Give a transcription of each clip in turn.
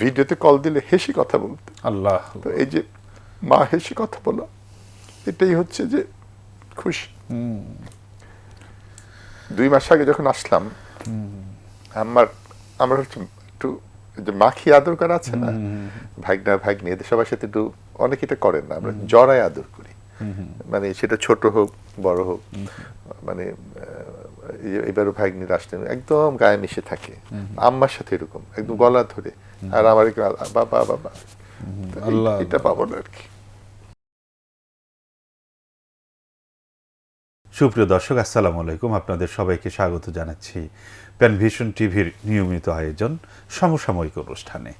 ভিডিওতে কল দিলে হেসে কথা বলতে। আল্লাহ। তো এই যে মা হেসে কথা বলা এটাই হচ্ছে যে খুশি। দুই মাস আগে যখন আসলাম আমার আমার হচ্ছে একটু যে মাখি আদর করা আছে না ভাগনা ভাগ্নি এদের সবার সাথে একটু অনেকে এটা করেন না আমরা জড়ায় আদর করি। মানে সেটা ছোট হোক বড় হোক মানে এবারও ভাগ্নির আসলে একদম গায়ে মিশে থাকে। আম্মার সাথে এরকম একদম গলা ধরে। আর আমার একটু বাবা বাবা আল্লাহ, এটা পাবো না আর কি। সুপ্রিয় দর্শক আসসালামু আলাইকুম। আপনাদের সবাইকে স্বাগত জানাচ্ছি প্যানভিশন টিভির নিয়মিত আয়োজন সমসাময়িক অনুষ্ঠানে।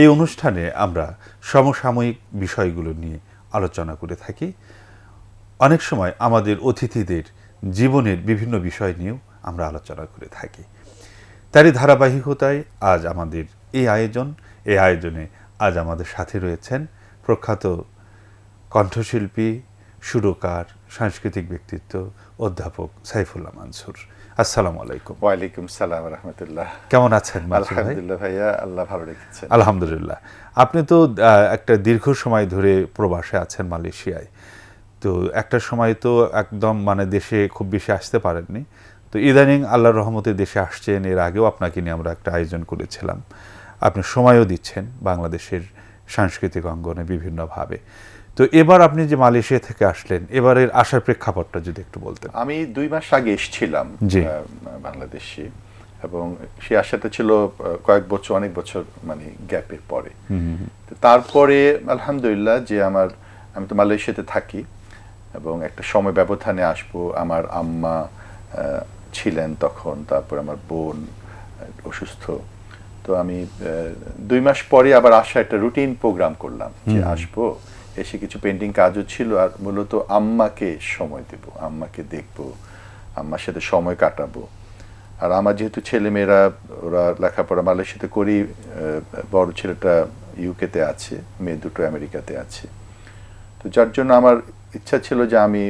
এই অনুষ্ঠানে আমরা সমসাময়িক বিষয়গুলো নিয়ে আলোচনা করে থাকি। অনেক সময় আমাদের অতিথিদের জীবনের বিভিন্ন বিষয় নিয়েও আমরা আলোচনা করে থাকি। তারই ধারাবাহিকতায় আজ আমাদের এই আয়োজন এই আয়োজনে আজ আমাদের সাথে রয়েছেন প্রখ্যাত কণ্ঠশিল্পী সুরকার সাংস্কৃতিক ব্যক্তিত্ব অধ্যাপক সাইফুল্লাহ মানসুর। আসসালামু আলাইকুম। ওয়ালাইকুম সালাম রহমতুল্লাহ। কেমন আছেন আলহামদুলিল্লাহ ভাইয়া আল্লাহ ভালো রেখেছেন। আলহামদুলিল্লাহ। আপনি তো একটা দীর্ঘ সময় ধরে প্রবাসে আছেন মালয়েশিয়ায়। তো একটা সময় তো একদম মানে দেশে খুব বেশি আসতে পারেননি। তো ইদানিং আল্লাহর রহমতে দেশে আসছেন এর আগেও আপনাকে নিয়ে আমরা একটা আয়োজন করেছিলাম। আপনি সময়ও দিচ্ছেন বাংলাদেশের সাংস্কৃতিক অঙ্গনে বিভিন্নভাবে। তো এবার আপনি যে মালয়েশিয়া থেকে আসলেন এবারের আসার প্রেক্ষাপটটা যদি একটু বলতেন। আমি দুই মাস আগে এসেছিলাম বাংলাদেশে এবং সেই আশাটা ছিল কয়েক বছর অনেক বছর মানে গ্যাপের পরে। তারপরে আলহামদুলিল্লাহ যে আমার আমি তো মালয়েশিয়াতে থাকি এবং একটা সময় ব্যবধানে আসব। আমার আম্মা ছিলেন তখন তারপর আমার বোন অসুস্থ। তো আমি দুই মাস পরে আবার আসা একটা রুটিন প্রোগ্রাম করলাম যে আসব এসে কিছু পেন্টিং কাজও ছিল আর মূলত আম্মাকে সময় দেব আম্মাকে দেখব আম্মার সাথে সময় কাটাবো। আর আমার যেহেতু ছেলে মেয়েরা ওরা লেখাপড়া মালয়েশিয়াতে করি বড় ছেলেটা ইউকেতে আছে মেয়ে দুটো আমেরিকাতে আছে। তো যার জন্য আমার ইচ্ছা ছিল যে আমি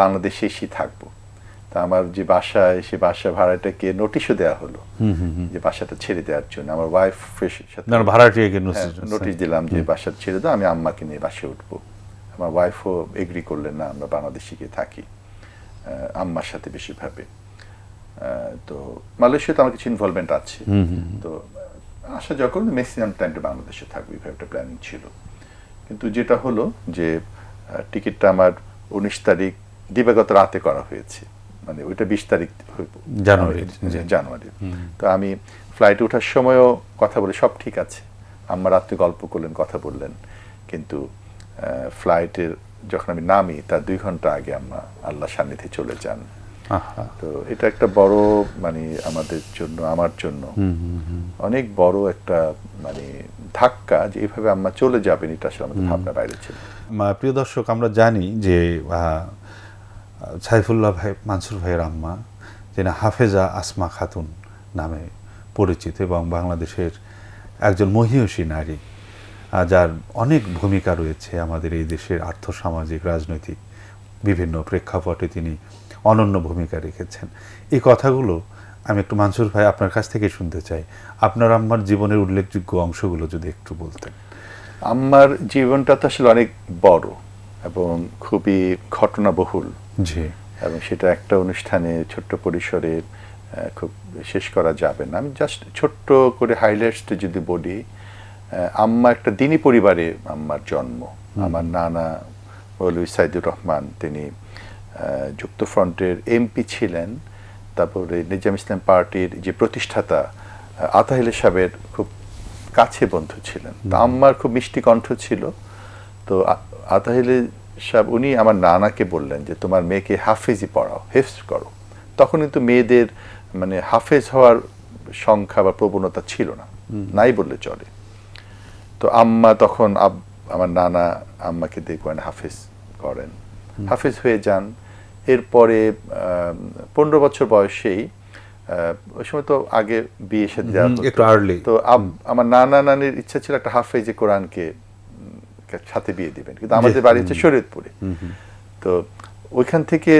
বাংলাদেশে এসেই থাকব। তা আমার যে বাসায় সে বাসা ভাড়াটাকে নোটিশও দেওয়া হলো। যে বাসাটা ছেড়ে দেওয়ার জন্য। আমার ওয়াইফ সাথে ভাড়াটিয়াকে হ্যাঁ, নোটিশ দিলাম যে বাসা ছেড়ে দাও আমি আম্মাকে নিয়ে বাসে উঠবো। আমার ওয়াইফও এগ্রি করলেন না আমরা বাংলাদেশে গিয়ে থাকি। আম্মার সাথে বেশিরভাবে তো মালয়েশিয়াতে আমার কিছু ইনভলভমেন্ট আছে। তো আসা যখন ম্যাক্সিমাম টাইমটা বাংলাদেশে থাকবে এইভাবে একটা প্ল্যানিং ছিল। কিন্তু যেটা হলো যে টিকিটটা আমার উনিশ তারিখ দিবাগত রাতে করা হয়েছে। মানে ওইটা বিশ তারিখ হইব জানুয়ারির, জি। জানুয়ারি। তো আমি ফ্লাইটে ওঠার সময়ও কথা বলে সব ঠিক আছে। আম্মা রাত্রে গল্প করলেন কথা বললেন। কিন্তু ফ্লাইটের যখন আমি নামি তার দুই ঘণ্টা আগে আম্মা আল্লাহ সান্নিধ্যে চলে যান। তো এটা একটা বড় মানে আমাদের জন্য আমার জন্য। অনেক বড় একটা মানে ধাক্কা যে এইভাবে আম্মা চলে যাবেন এটা আসলে আমাদের ভাবনা বাইরে ছিল। মা- প্রিয় দর্শক আমরা জানি যে সাইফুল্লাহ ভাই, মানসুর ভাইয়ের আম্মা, যিনি হাফেজা আসমা খাতুন নামে পরিচিত এবং বাংলাদেশের একজন মহিয়সী নারী যার অনেক ভূমিকা রয়েছে আমাদের এই দেশের আর্থসামাজিক, রাজনৈতিক বিভিন্ন প্রেক্ষাপটে তিনি অনন্য ভূমিকা রেখেছেন। এই কথাগুলো আমি একটু মানসুর ভাই আপনার কাছ থেকে শুনতে চাই। আপনার আম্মার জীবনের উল্লেখযোগ্য অংশগুলো যদি একটু বলতেন। আম্মার জীবনটা তো আসলে অনেক বড় এবং খুবই ঘটনাবহুল। জি। এবং সেটা একটা অনুষ্ঠানে ছোট্ট পরিসরে খুব শেষ করা যাবে না। আমি জাস্ট ছোট্ট করে হাইলাইটসটা যদি বলি আম্মা একটা দিনী পরিবারে আম্মার জন্ম। আমার নানা মৌলভী সাইদুর রহমান তিনি যুক্তফ্রন্টের এমপি ছিলেন। তারপরে নিজাম ইসলাম পার্টির যে প্রতিষ্ঠাতা আতাহিল সাহেবের খুব কাছে বন্ধু ছিলেন। তা আম্মার খুব মিষ্টি কণ্ঠ ছিল। তো আতাহিলে সাহেব উনি আমার নানাকে বললেন যে তোমার মেয়েকে হাফেজি পড়াও হেফজ করো। তখন কিন্তু মেয়েদের মানে হাফেজ হওয়ার সংখ্যা বা প্রবণতা ছিল না নাই বললে চলে। তো আম্মা তখন আব- আমার নানা আম্মাকে দেখবেন হাফেজ করেন। হাফেজ হয়ে যান। এরপরে পনেরো বছর বয়সেই আহ, ওই সময় তো আগে বিয়ে সাথে। তো আমার নানা নানির ইচ্ছা ছিল একটা হাফেজে কোরআনকে উম, সাথে বিয়ে দিবেন। কিন্তু আমাদের বাড়ি হচ্ছে শরীয়তপুরে। তো ওইখান থেকে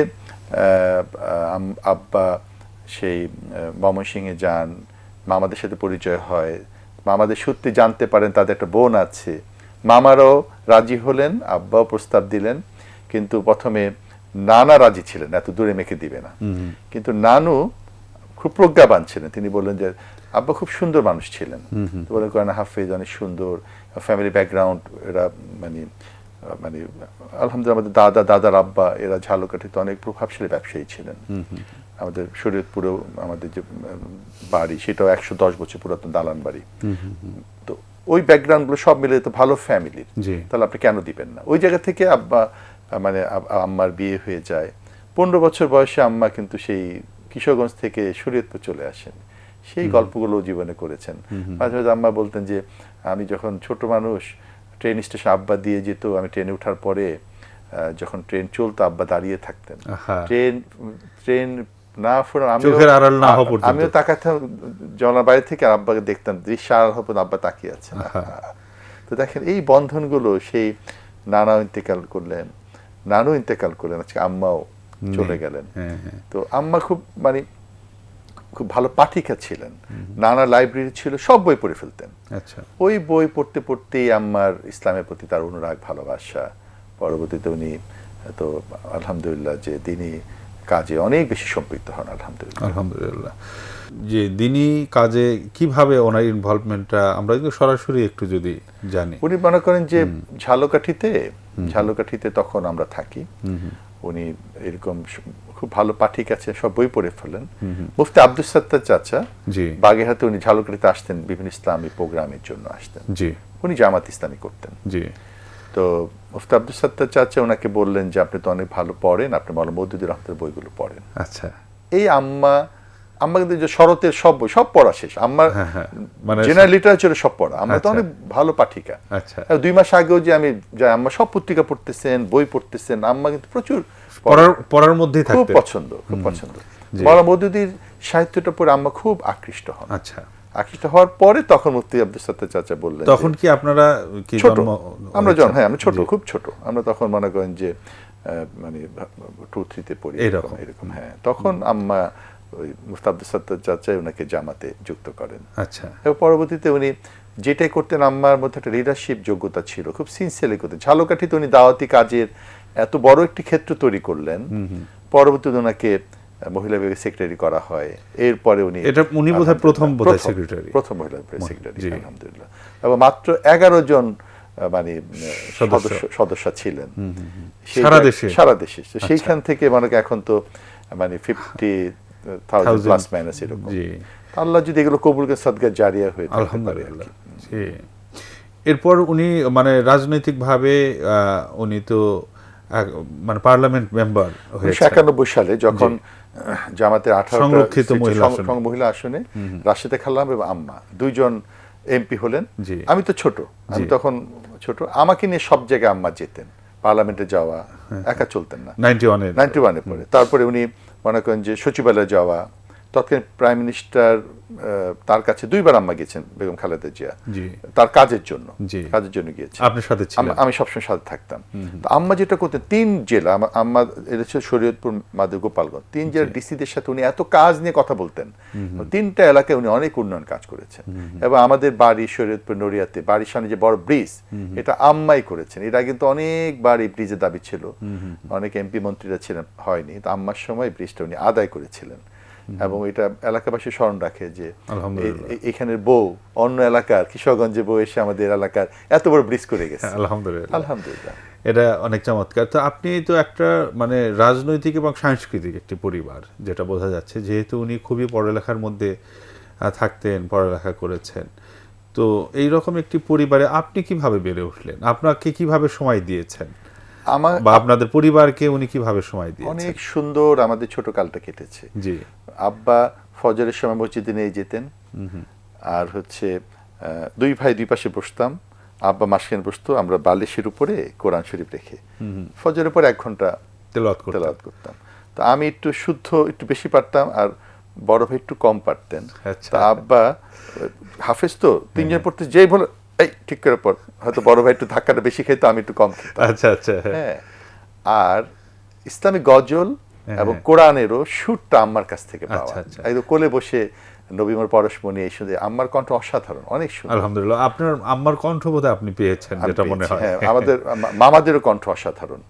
আব্বা সেই ময়মনসিংহে যান মামাদের সাথে পরিচয় হয়। মামাদের সত্যি জানতে পারেন তাদের একটা বোন আছে। মামারাও রাজি হলেন আব্বাও প্রস্তাব দিলেন। কিন্তু প্রথমে নানা রাজি ছিলেন এত দূরে মেখে দিবে না। কিন্তু নানু খুব প্রজ্ঞাবান ছিলেন। তিনি বললেন যে আব্বা খুব সুন্দর মানুষ ছিলেন। বলেন করেন হাফেজ অনেক সুন্দর ফ্যামিলি ব্যাকগ্রাউন্ড এরা মানে মানে আলহামদুলিল্লাহ আমাদের দাদা দাদার আব্বা এরা ঝালকাঠিতে অনেক প্রভাবশালী ব্যবসায়ী ছিলেন। আমাদের শরীয়তপুরেও আমাদের যে বাড়ি সেটাও একশো দশ বছর পুরাতন দালান বাড়ি। তো ওই ব্যাকগ্রাউন্ডগুলো সব মিলে তো ভালো ফ্যামিলির তাহলে আপনি কেন দিবেন না? ওই জায়গা থেকে আব্বা মানে আম্মার বিয়ে হয়ে যায়। পনেরো বছর বয়সে আম্মা কিন্তু সেই কিশোরগঞ্জ থেকে শরীয়তপুর চলে আসেন। সেই গল্পগুলো জীবনে করেছেন। মাঝে মাঝে আম্মা বলতেন যে আমি যখন ছোট মানুষ ট্রেন স্টেশন আব্বা দিয়ে যেত আমি ট্রেনে ওঠার পরে যখন ট্রেন চলতো আব্বা দাঁড়িয়ে থাকতেন। ট্রেন ট্রেন না ফুরান আমি চোখের আড়াল না হওয়া পর্যন্ত। আমিও তাকাতাম জনার বাইরে থেকে আব্বাকে দেখতাম দৃশ্য আড়াল হব আব্বা তাকিয়ে আছেন। তো দেখেন এই বন্ধনগুলো সেই নানাও ইন্তেকাল করলেন নানু ইন্তেকাল করলেন আজকে আম্মাও। চলে গেলেন। হ্যাঁ হ্যাঁ। তো আম্মা খুব মানে খুব ভালো পাঠিকা ছিলেন। নানা লাইব্রেরি ছিল সব বই পড়ে ফেলতেন। আচ্ছা। ওই বই পড়তে পড়তেই আম্মার ইসলামের প্রতি তার অনুরাগ ভালোবাসা পরবর্তীতে উনি তো আলহামদুলিল্লাহ যে তিনি কাজে অনেক বেশি সম্পৃক্ত হন আলহামদুলিল্লাহ। আলহামদুলিল্লাহ। যে দিনই কাজে কীভাবে ওনার ইনভলভমেন্টটা আমরা কিন্তু সরাসরি একটু যদি জানি। উনি মনে করেন যে ঝালকাঠিতে ঝালকাঠিতে তখন আমরা থাকি। উনি এরকম খুব ভালো পাঠিক আছে সব বই পড়ে ফেলেন। মুফতি আব্দুল সত্তার চাচা বাগেরহাটে উনি ঝালকাঠিতে আসতেন বিভিন্ন ইসলামী প্রোগ্রামের জন্য আসতেন। জি। উনি জামাত ইসলামী করতেন। জি। তো মুফতি আব্দুল সত্তার চাচা ওনাকে বললেন যে আপনি তো অনেক ভালো পড়েন আপনি মৌলানা মৌদুদুর রহমতের বইগুলো পড়েন। আচ্ছা। এই আম্মা আম্মা কিন্তু যে শরতের সব বই সব পড়া শেষ। আম্মার হ্যাঁ, হ্যাঁ। মানে জেনারেল লিটারেচারে সব পড়া। আমরা তো আচ্ছা। অনেক ভালো পাঠিকা। আচ্ছা। দুই মাস আগেও যে আমি যাই আম্মা সব পত্রিকা পড়তেছেন বই পড়তেছেন আম্মা কিন্তু প্রচুর পড়ার পড়ার মধ্যেই খুব পছন্দ খুব পছন্দ। মৌলানা মৌদুদির সাহিত্যটা পড়ে আম্মা খুব আকৃষ্ট হন। আচ্ছা। আকৃষ্ট হওয়ার পরে তখন মুফতি আব্দুল সত্তার চাচা বললেন তখন কি আপনারা কি ছোট। জন্ম আমরা জন হ্যাঁ আমি ছোট খুব ছোট। আমরা তখন মনে করেন যে মানে টু থ্রিতে পড়ি এরকম। এরকম হ্যাঁ। তখন আম্মা ওই মুফতি আব্দুল সত্তার চাচাই ওনাকে জামাতে যুক্ত করেন। আচ্ছা। এবং পরবর্তীতে উনি যেটাই করতেন আম্মার মধ্যে একটা লিডারশিপ যোগ্যতা ছিল খুব সিনসিয়ারলি করতেন। ঝালকাঠিতে উনি দাওয়াতি কাজের এত বড় একটি ক্ষেত্র তৈরি করলেন। পরবর্তীতে ওনাকে মহিলা বিভাগের সেক্রেটারি করা হয়। এরপরে উনি এটা উনি বোধহয় প্রথম বোধহয় প্রথম- মহিলা সেক্রেটারি আলহামদুলিল্লাহ। এবং মাত্র এগারো জন মানে সদস্য। সদস্য। সদস্য ছিলেন। সারা দেশে? সারা দেশে। সেইখান থেকে মানে এখন তো মানে ফিফটি থাউজেন্ড প্লাস মাইনাস এরকম। জি। আল্লাহ যদি এগুলো কবুল করে সদগা জারিয়া হয়ে আলহামদুলিল্লাহ। জি। এরপর উনি মানে রাজনৈতিকভাবে উনি তো মানে পার্লামেন্ট মেম্বার উনিশশো একানব্বই সালে যখন জামাতের আঠারো সংরক্ষিত মহিলা আসনে। রাশেদা খাল্লাম এবং আম্মা দুইজন এমপি হলেন। আমি তো ছোট। আমি তখন ছোট। আমাকে নিয়ে সব জায়গায় আম্মা যেতেন। পার্লামেন্টে যাওয়া হ্যাঁ। একা চলতেন না। নাইনটি ওয়ানে নাইনটি ওয়ানে পরে তারপরে উনি মনে করেন যে সচিবালয়ে যাওয়া তৎকালীন প্রাইম মিনিস্টার তার কাছে দুইবার আম্মা গেছেন বেগম খালেদা জিয়া। তার কাজের জন্য। কাজের জন্য গিয়েছেন। আপনার সাথে আমি সবসময় সাথে থাকতাম। তো আম্মা যেটা করতেন তিন জেলা আমা- আম্মা এটা ছিল শরীয়তপুর মাদুর গোপালগঞ্জ। তিন জেলার ডিসিদের সাথে উনি এত কাজ নিয়ে কথা বলতেন। তিনটা এলাকায় উনি অনেক উন্নয়ন কাজ করেছেন। এবং আমাদের বাড়ি শরীয়তপুর নড়িয়াতে বাড়ির সামনে যে বড় ব্রিজ এটা আম্মাই করেছেন। এটা কিন্তু অনেকবার এই ব্রিজের দাবি ছিল। অনেক এমপি মন্ত্রীরা ছিলেন হয়নি। তো আম্মার সময় ব্রিজটা উনি আদায় করেছিলেন। এবং এটা এলাকাবাসী স্মরণ রাখে যে এখানের বউ অন্য এলাকার কিশোরগঞ্জে বউ এসে আমাদের এলাকার এত বড় ব্রিজ করে গেছে। আলহামদুলিল্লাহ। আলহামদুলিল্লাহ। এটা অনেক চমৎকার। তো আপনি তো একটা মানে রাজনৈতিক এবং সাংস্কৃতিক একটি পরিবার যেটা বোঝা যাচ্ছে যেহেতু উনি খুবই পড়ালেখার মধ্যে থাকতেন পড়ালেখা করেছেন। তো এই রকম একটি পরিবারে আপনি কীভাবে বেড়ে উঠলেন? আপনাকে কীভাবে সময় দিয়েছেন? আমার বা আপনাদের পরিবারকে উনি কীভাবে সময় দিয়েছেন? অনেক সুন্দর আমাদের ছোট কালটা কেটেছে। জি। আব্বা ফজরের সময় মসজিদে নিয়ে যেতেন। আর হচ্ছে দুই ভাই দুই পাশে বসতাম। আব্বা মাসখানে বসতো আমরা বালিশের উপরে কোরআন শরীফ রেখে ফজরের পর এক ঘণ্টা তেলাওয়াত করতাম। তো আমি একটু শুদ্ধ একটু বেশি পারতাম আর বড় ভাই একটু কম পারতেন। আচ্ছা। তা আব্বা হাফেজ তো তিনজন পড়তে যেই বলে এই ঠিক করে পর হয়তো বড় ভাই একটু ধাক্কাটা বেশি খেত আমি একটু কম খেতাম। আচ্ছা আচ্ছা হ্যাঁ। আর ইসলামিক গজল হ্যাঁ, এবং হ্যাঁ। কোরআনেরও সুরটা আম্মার কাছ থেকে পাওয়া। আচ্ছা, আচ্ছা। একদম কোলে বসে নবীমর পরশমণি এই শুনে আম্মার কণ্ঠ অসাধারণ অনেক সুন্দর। আলহামদুলিল্লাহ। আপনার আম্মার কণ্ঠ বোধহয় আপনি পেয়েছেন যেটা মনে হয়। হ্যাঁ, আমাদের মামাদেরও কণ্ঠ অসাধারণ।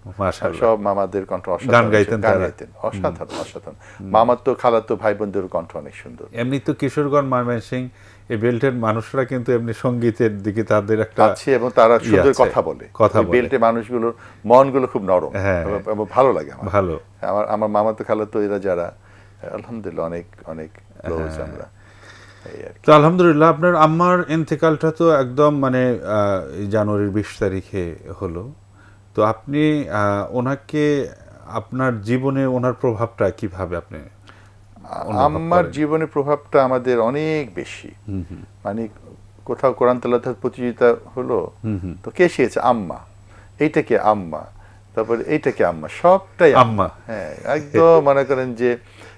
সব মামাদের কণ্ঠ অসাধারণ। গান গাইতেন গান তারা? গাইতেন অসাধারণ অসাধারণ। মামার তো খালাতো ভাই বোনদের কণ্ঠ অনেক সুন্দর। এমনি তো কিশোরগঞ্জ ময়মনসিং এই বেল্টের মানুষরা কিন্তু এমনি সঙ্গীতের দিকে তাদের একটা আছে এবং তারা সুন্দর কথা বলে কথা ওই বলে। বেল্টে মানুষগুলোর মনগুলো খুব নরম হ্যাঁ। এবং- ভালো লাগে আমার ভালো আমার আমার মামা তো খালা তো এরা যারা আলহামদুলিল্লাহ অনেক অনেক ক্লোজ হ্যাঁ। আমরা। তো আলহামদুলিল্লাহ আপনার আম্মার ইন্তেকালটা তো একদম মানে জানুয়ারির বিশ তারিখে হলো তো আপনি আহ, ওনাকে আপনার জীবনে ওনার প্রভাবটা কীভাবে আপনি আমার জীবনে প্রভাবটা আমাদের অনেক বেশি। মানে কোথাও কোরআন তালাতের প্রতিযোগিতা হলো তো কে শিখেছে? আম্মা। এইটা কে আম্মা তারপরে এইটা কে আম্মা সবটাই আম্মা। হ্যাঁ একদম মনে করেন যে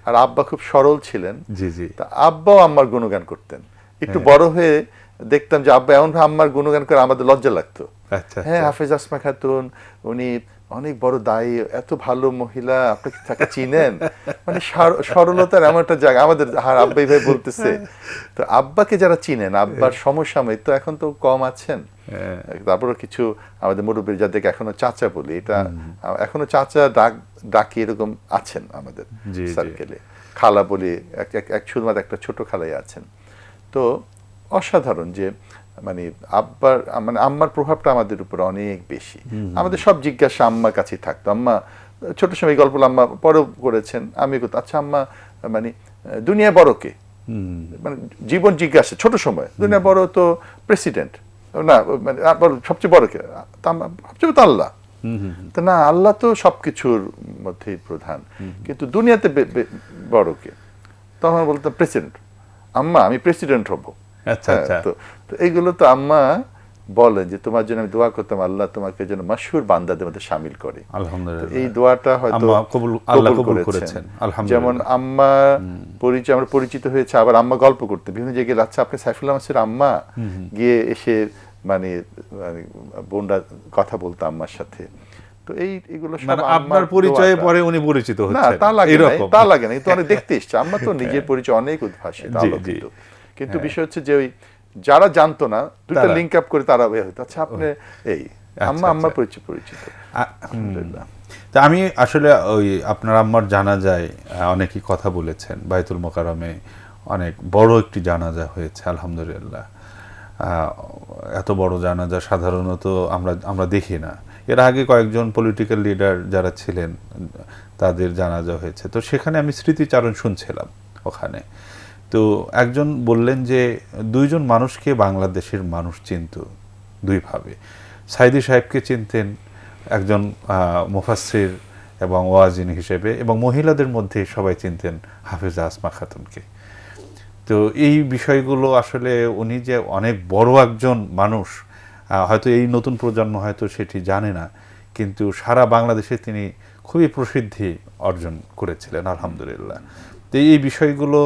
আর আব্বা খুব সরল ছিলেন। জি জি। তা আব্বাও আম্মার গুণগান করতেন। একটু হ্যাঁ। বড় হয়ে দেখতাম যে আব্বা এমন আম্মার গুণগান করে আমাদের লজ্জা লাগতো। আচ্ছা হ্যাঁ আচ্ছা। হাফেজ আসমা খাতুন উনি অনেক বড় দায়ী এত ভালো মহিলা আপনি তাকে চিনেন? মানে সরলতার এমন একটা জায়গা আমাদের হার আব্বাই ভাই বলতেছে। তো আব্বাকে যারা চিনেন আব্বার সমসাময়িক তো এখন তো কম আছেন। হ্যাঁ। তারপরে কিছু আমাদের মুরব্বীর যাদেরকে এখনও চাচা বলি এটা এখনও চাচা ডাক ডাকি এরকম আছেন আমাদের। সার্কেলে খালা বলি এক- এক শুধুমাত্র একটা ছোট খালাই আছেন। তো অসাধারণ যে মানে আব্বার মানে আম্মার প্রভাবটা আমাদের উপর অনেক বেশি। আমাদের সব জিজ্ঞাসা আম্মার কাছেই থাকতো। আম্মা ছোট সময় গল্পগুলো আম্মা পরেও করেছেন। আমি করতাম, আচ্ছা আম্মা মানে দুনিয়া বড় কে? মানে জীবন জিজ্ঞাসা ছোট সময়। দুনিয়া বড় তো প্রেসিডেন্ট না মানে সবচেয়ে বড় কে? সবচেয়ে তো আল্লাহ। তো না আল্লাহ তো সবকিছুর মধ্যেই প্রধান। কিন্তু দুনিয়াতে বড় কে? তখন বলতাম প্রেসিডেন্ট আম্মা আমি প্রেসিডেন্ট হব। আচ্ছা, হ্যাঁ, আচ্ছা। তো তো এইগুলো তো আম্মা বলেন যে তোমার জন্য আমি দোয়া করতাম আল্লাহ তোমাকে যেন মাসহুর বান্দাদের মধ্যে সামিল করে। আলহামদুলিল্লাহ। এই দোয়াটা হয়তো কবুল- আল্লাহ কবুল করেছেন। যেমন আম্মা পরিচয় আমরা পরিচিত হয়েছে আবার আম্মা গল্প করতে। বিভিন্ন জায়গায় আচ্ছা আপনি সাইফুল্লাহ মাসের আম্মা গিয়ে এসে মানে মানে বোনরা কথা বলতো আম্মার সাথে। তো এই এগুলো সব মানে আম্মার আপনার পরিচয়ে পরে উনি পরিচিত না তা লাগে না তা লাগে না। কিন্তু অনেক দেখতে এসছে। আম্মা তো নিজের পরিচয় অনেক উদ্ভাসিত কিন্তু। বিষয় হচ্ছে যে ওই যারা জানতো না তারা- লিঙ্ক আপ করে তারা বের হতো আচ্ছা আপনি এই আম্মা আম্মার আচ্ছা। পরিচয় পরিচিত। আলহামদুলিল্লাহ। তা আমি আসলে ওই আপনার আম্মার জানাজায় আহ, অনেকেই কথা বলেছেন। বাইতুল মোকারমে অনেক বড় একটি জানাজা হয়েছে আলহামদুলিল্লাহ। এত বড় জানাজা সাধারণত আমরা আমরা দেখি না। এর আগে কয়েকজন পলিটিক্যাল লিডার যারা ছিলেন তাদের জানাজা হয়েছে। তো সেখানে আমি স্মৃতিচারণ শুনছিলাম ওখানে। তো একজন বললেন যে দুইজন মানুষকে বাংলাদেশের মানুষ চিনত দুইভাবে। সাইদি সাহেবকে চিনতেন একজন আহ, মুফাসসির এবং ওয়াজিন হিসেবে এবং মহিলাদের মধ্যে সবাই চিনতেন হাফেজা আসমা খাতুনকে। তো এই বিষয়গুলো আসলে উনি যে অনেক বড় একজন মানুষ হয়তো এই নতুন প্রজন্ম হয়তো সেটি জানে না কিন্তু সারা বাংলাদেশে তিনি খুবই প্রসিদ্ধি অর্জন করেছিলেন আলহামদুলিল্লাহ। তো এই বিষয়গুলো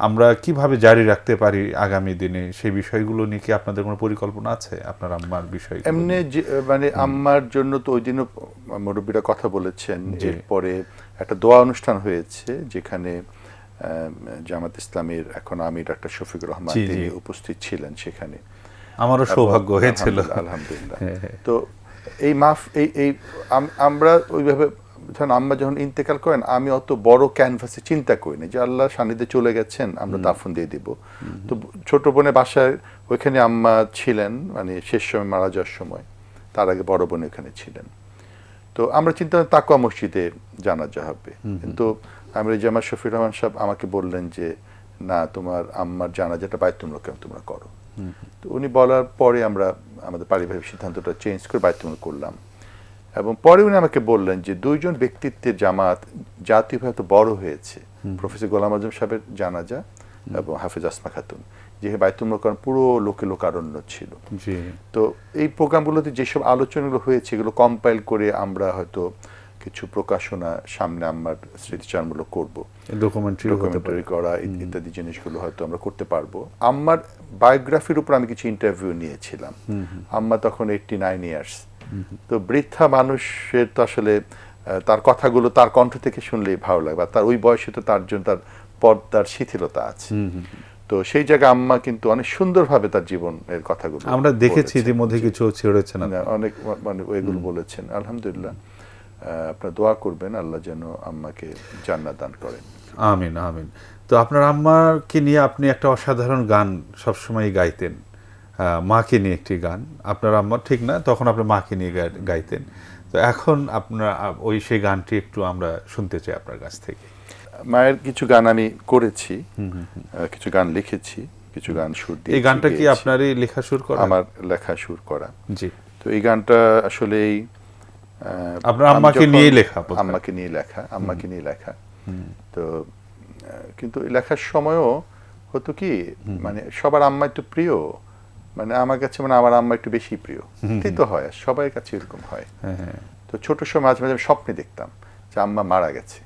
আমরা কীভাবে জারি রাখতে পারি আগামী দিনে? সেই বিষয়গুলো নিয়ে কি আপনাদের কোনো পরিকল্পনা আছে? আপনার আম্মার বিষয় এমনি যে- মানে আম্মার জন্য তো ওই দিনও মুরব্বীরা কথা বলেছেন। জি। এরপরে একটা দোয়া অনুষ্ঠান হয়েছে যেখানে জামাত ইসলামের এখন আমির ডাক্তার শফিক রহমান। তিনি উপস্থিত ছিলেন সেখানে। আমারও সৌভাগ্য হয়েছিল। আলহামদুলিল্লাহ, হ্যাঁ, হ্যাঁ। তো এই মাফ এই এই আম- আমরা ওইভাবে যখন আম্মা যখন ইন্তেকাল করেন আমি অত বড় ক্যানভাসে চিন্তা করি না যে আল্লাহ সান্নিধ্যে চলে গেছেন আমরা দাফন দিয়ে দিব। তো ছোট বোনের বাসায় ওইখানে আম্মা ছিলেন মানে শেষ সময় মারা যাওয়ার সময়। তার আগে বড় বোন ওখানে ছিলেন। তো আমরা চিন্তা তাকুয়া মসজিদে জানাজা হবে। কিন্তু আমরা জামা শফির রহমান সাহেব আমাকে বললেন যে না তোমার আম্মার জানা জানাজাটা বাইতুল মোকাম তোমরা করো? তো উনি বলার পরে আমরা আমাদের পারিবারিক সিদ্ধান্তটা চেঞ্জ করে বাইতুল করলাম। এবং পরে উনি আমাকে বললেন যে দুইজন ব্যক্তিত্বের জামাত জাতীয়ভাবে তো বড় হয়েছে। প্রফেসর গোলাম আজম সাহেবের জানাজা এবং হাফিজ আসমা খাতুন যে বাইতুল মোকাম পুরো লোকে লোকারণ্য ছিল। তো এই প্রোগ্রামগুলোতে যেসব আলোচনাগুলো হয়েছে এগুলো কম্পাইল করে আমরা হয়তো কিছু প্রকাশনা সামনে আমার স্মৃতিচারণমূলক করব। ডকুমেন্টারি করা ইত্যাদি জিনিসগুলো হয়তো আমরা করতে পারব। আমার বায়োগ্রাফির উপর আমি কিছু ইন্টারভিউ নিয়েছিলাম। আম্মা তখন এইটটি নাইন ইয়ার্স তো বৃদ্ধা মানুষের তো আসলে তার কথাগুলো তার কণ্ঠ থেকে শুনলেই ভালো লাগবে। তার ওই বয়সে তো তার জন্য তার পর্দার শিথিলতা আছে। তো সেই জায়গায় আম্মা কিন্তু অনেক সুন্দরভাবে তার জীবনের কথাগুলো আমরা দেখেছি। ইতিমধ্যে কিছু ছেড়েছেন না, অনেক মানে এগুলো বলেছেন। আলহামদুলিল্লাহ। আহ, আপনার দোয়া করবেন আল্লাহ যেন আম্মাকে জান্নাত দান করেন। আমিন আমিন। তো আপনার আম্মাকে নিয়ে আপনি একটা অসাধারণ গান সবসময় গাইতেন। মাকে নিয়ে একটি গান। আপনার আম্মা ঠিক না তখন আপনার মাকে নিয়ে গাইতেন। তো এখন আপনার ওই সেই গানটি একটু আমরা শুনতে চাই আপনার কাছ থেকে। মায়ের কিছু গান আমি করেছি কিছু গান লিখেছি কিছু গান সুর দিয়ে এই গানটা কি আপনারই লেখা সুর করা? আমার লেখা সুর করা। জি। তো এই গানটা আসলেই আহ, আপনার আমি আম্মাকে নিয়েই লেখা। আম্মাকে নিয়ে লেখা আম্মাকে নিয়ে লেখা। তো কিন্তু এই লেখার সময়ও হতো কি মানে সবার আম্মা একটু প্রিয় মানে আমার কাছে মানে আমার আম্মা একটু বেশি প্রিয়। এই তো হয় সবার কাছে এরকম হয়। হ্যাঁ হ্যাঁ। তো ছোট সময় মাঝে মাঝে আমি স্বপ্নে দেখতাম যে আম্মা মারা গেছে।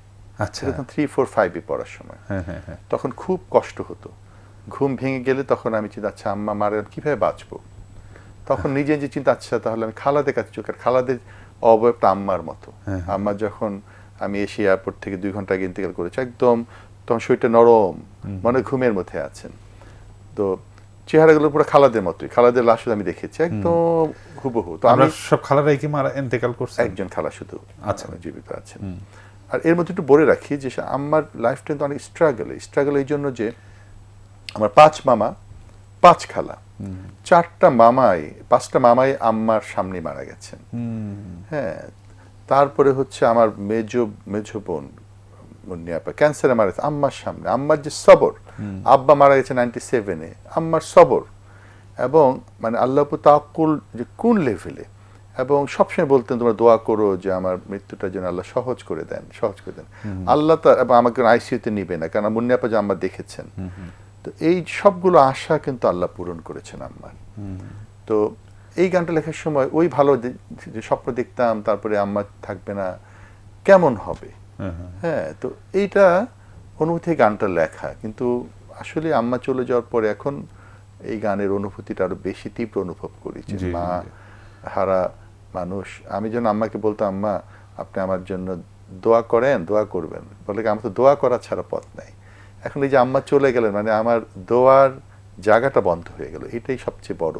আচ্ছা। সেটা থ্রি ফোর ফাইভে পড়ার সময়। হ্যাঁ তখন খুব কষ্ট হতো। ঘুম ভেঙে গেলে তখন আমি চিন্তা আচ্ছা আম্মা মারা গেলে কীভাবে বাঁচবো? তখন নিজে নিজে চিন্তা আচ্ছা তাহলে আমি খালাদের কাছে চোখের খালাদের অবয়বটা আম্মার মতো। আম্মা যখন আমি এসে এয়ারপোর্ট থেকে দুই ঘণ্টা আগে ইন্তেকাল করেছি একদম তখন শরীরটা নরম মনে ঘুমের মধ্যে আছেন। তো চেহারাগুলো পুরো খালাদের মতোই। খালাদের লাশ আমি দেখেছি একদম হুবহু। তো আমরা সব খালারাই কি মারা এন্তেকাল করছে একজন খালা শুধু আচ্ছা। জীবিত আছেন আর এর মধ্যে একটু বলে রাখি যে আমার লাইফটা কিন্তু অনেক স্ট্রাগল স্ট্রাগল এই জন্য যে আমার পাঁচ মামা পাঁচ খালা। চারটা মামাই পাঁচটা মামাই আম্মার সামনে মারা গেছেন। হ্যাঁ তারপরে হচ্ছে আমার মেজ মেজ বোন মুন্নিয়াপা ক্যান্সারে মারা গেছে আম্মার সামনে আম্মার যে সবর। আব্বা মারা গেছে নাইনটি সেভেনে আম্মার সবর। এবং মানে আল্লাহ তাকুল যে কোন লেভেলে এবং সবসময় বলতেন তোমরা দোয়া করো যে আমার মৃত্যুটা যেন আল্লাহ সহজ করে দেন সহজ করে দেন। আল্লাহ তা এবং আমাকে আইসিইউতে নিবে না কারণ মুন্নিয়াপা যে আম্মা দেখেছেন। তো এই সবগুলো আশা কিন্তু আল্লাহ পূরণ করেছেন আম্মার। তো এই গানটা লেখার সময় ওই ভালো যে স্বপ্ন দেখতাম তারপরে আম্মা থাকবে না কেমন হবে? হ্যাঁ, তো এইটা অনুভূতি গানটা লেখা। কিন্তু আসলে আম্মা চলে যাওয়ার পরে এখন এই গানের অনুভূতিটা আরও বেশি তীব্র অনুভব করি যে মা হারা মানুষ। আমি যেন আম্মাকে বলতাম আম্মা আপনি আমার জন্য দোয়া করেন দোয়া করবেন। বলে কি, আমার তো দোয়া করা ছাড়া পথ নাই। এখন এই যে আম্মা চলে গেলেন মানে আমার দোয়ার জায়গাটা বন্ধ হয়ে গেল। এটাই সবচেয়ে বড়।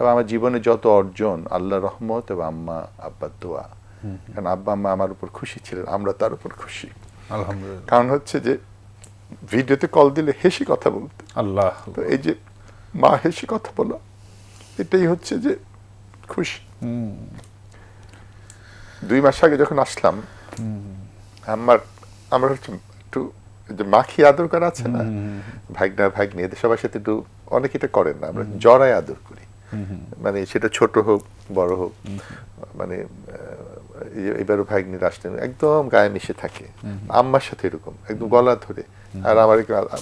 এবং আমার জীবনে যত অর্জন আল্লাহ রহমত এবং আম্মা আব্বার দোয়া। কারণ আব্বা আম্মা আমার উপর খুশি ছিলেন আমরা তার উপর খুশি। আলহামদুলিল্লাহ। কারণ হচ্ছে যে ভিডিওতে কল দিলে হেসে কথা বলতে। আল্লাহ। তো এই যে মা হেসে কথা বলা এটাই হচ্ছে যে খুশি। দুই মাস আগে যখন আসলাম আমার আমরা হচ্ছে একটু যে মাখি আদর করা আছে না ভাগনা ভাগ্নি এদের সবার সাথে একটু অনেকে এটা করেন না আমরা জড়ায় আদর করি। মানে সেটা ছোট হোক বড় হোক মানে এবারও ভাগ্নির আসতেন একদম গায়ে মিশে থাকে। আম্মার সাথে এরকম একদম গলা ধরে। আর আমার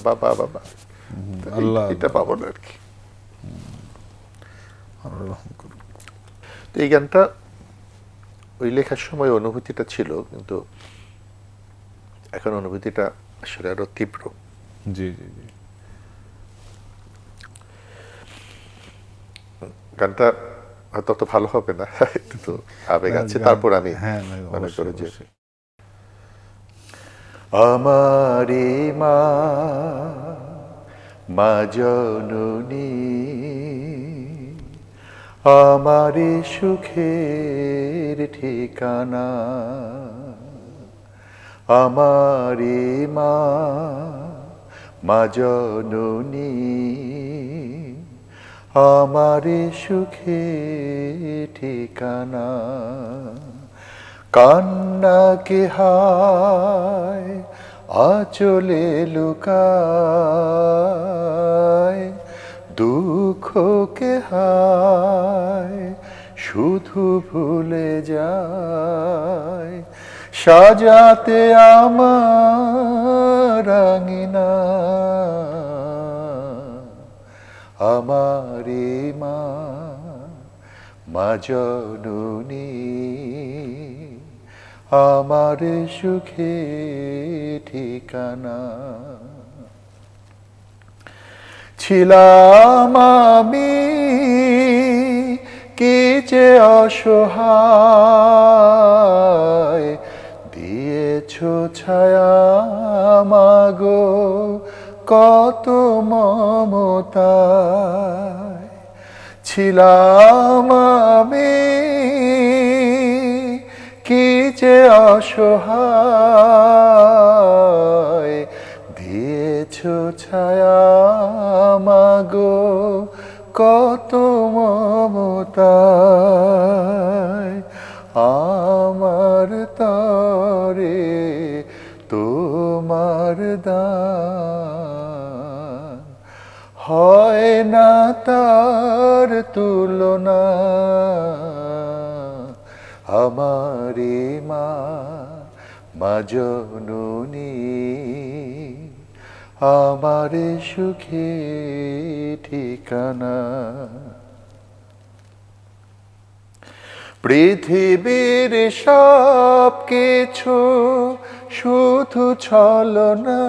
বাবা বাবা। এটা পাবো না আর কি। তো এই গানটা ওই লেখার সময় অনুভূতিটা ছিল কিন্তু এখন অনুভূতিটা আসলে আরও তীব্র। জি জি জি। গানটা হয়তো অত ভালো হবে না একটু আবেগ আছে তারপর আমি হ্যাঁ মনে করি যে। আমারে মা মা জননী আমারে সুখের ঠিকানা আমারে মা মা জননী আমারে সুখে ঠিকানা। কান্নাকে হায়, আচলে লুকায়। দুঃখকে হায়, শুধু ভুলে যায়। সাজাতে আমার রাঙিনা আমারে মা মা জননী, আমার সুখে ঠিকানা। ছিলাম আমি কি যে অসহায়, দিয়েছ ছায়া মাগো কত মমতায় ছিলাম আমি। কি যে অসহায় দিয়েছ ছায়া মাগো, কত মমতায় আমার তরে তোমার দান। হয় না তার তুলনা। আমারি মা মা জননী, আমার সুখে ঠিকানা। পৃথিবীর সব কিছু শুধু ছলনা।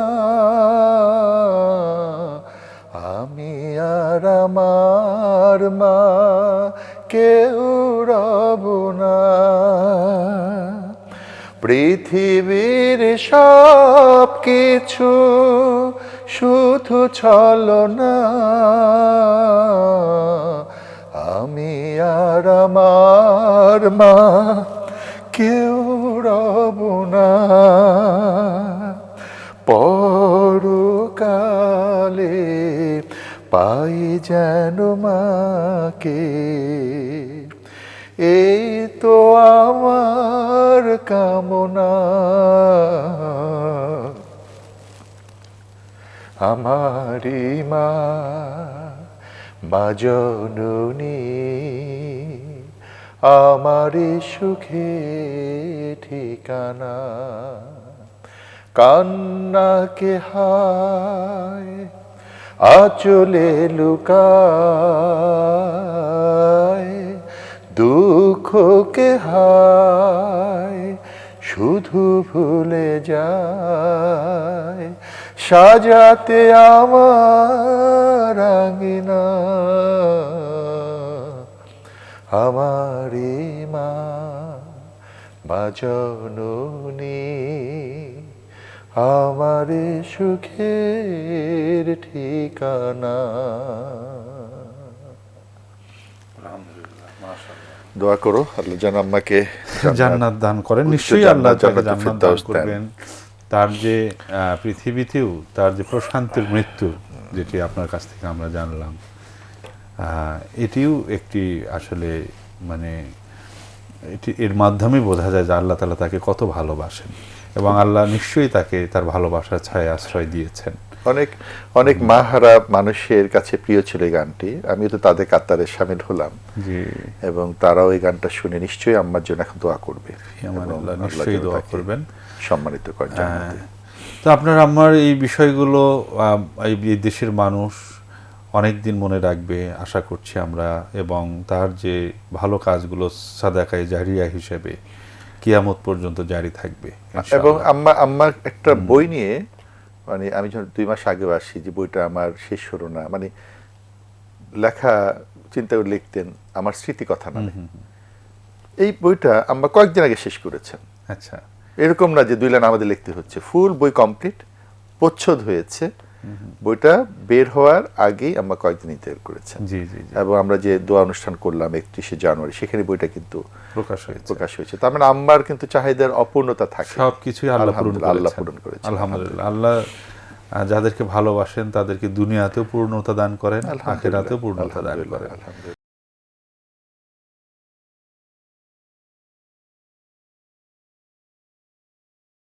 আমি আর আমার মা কেউ রব না। পৃথিবীর সব কিছু শুধু ছল না আমি আর আমার মা কেউ রব না। পাই যেন মাকে। এই তো আমার কামনা। আমারি মা মা আমারি সুখে ঠিকানা। কান্নাকে হায় আচলে লুকায় দুঃখকে হায় শুধু ভুলে যায় সাজাতে আমার আঙিনা আমারি মা মা আমার সুখের ঠিকানা। দোয়া করো আল্লাহ যেন আমাকে জান্নাত দান করেন। নিশ্চয়ই আল্লাহ জান্নাত দান। করবেন। তার যে আহ, পৃথিবীতেও তার যে প্রশান্তির মৃত্যু যেটি আপনার কাছ থেকে আমরা জানলাম আহ, এটিও একটি আসলে মানে এটি এর মাধ্যমে বোঝা যায় যে আল্লাহ তালা তাকে কত ভালোবাসেন। এবং আল্লাহ নিশ্চয়ই তাকে তার ভালোবাসার ছায় আশ্রয় দিয়েছেন। অনেক অনেক মাহারা মানুষের কাছে প্রিয় ছিল এই গানটি। আমি তো তাদের কাতারে সামিল হলাম। এবং তারাও এই গানটা শুনে নিশ্চয়ই আম্মার জন্য এখন দোয়া করবে। আমার নিশ্চয়ই দোয়া করবেন। সম্মানিত করেন হ্যাঁ। তো আপনার আমার এই বিষয়গুলো এই দেশের মানুষ অনেক দিন মনে রাখবে আশা করছি আমরা এবং তার যে ভালো কাজগুলো সাদাকায় জারিয়া হিসেবে কিয়ামত পর্যন্ত জারি থাকবে এবং আম্মা আম্মা একটা বই নিয়ে মানে আমি যখন দুই মাস আগে আসি যে বইটা আমার শেষ হলো না মানে লেখা চিন্তা করে লিখতেন আমার স্মৃতি কথা নামে এই বইটা আম্মা কয়েকদিন আগে শেষ করেছেন। আচ্ছা। এরকম না যে দুই লাইন আমাদের লিখতে হচ্ছে। ফুল বই কমপ্লিট প্রচ্ছদ হয়েছে বইটা বের হওয়ার আগেই আমরা কয়েকদিন ইন্টার করেছেন। জি জি জি। এবং আমরা যে দোয়া অনুষ্ঠান করলাম একত্রিশে জানুয়ারি সেখানে বইটা কিন্তু প্রকাশ হয়েছে। প্রকাশ হয়েছে। তার মানে আমার কিন্তু চাহিদার অপূর্ণতা থাকে। সব কিছুই আল্লাহ পূরণ আল্লাহ পূরণ করেছে আলহামদুলিল্লাহ। আল্লাহ যাদেরকে ভালোবাসেন তাদেরকে দুনিয়াতেও পূর্ণতা দান করেন আখেরাতেও পূর্ণতা দান করেন। আলহামদুলিল্লাহ।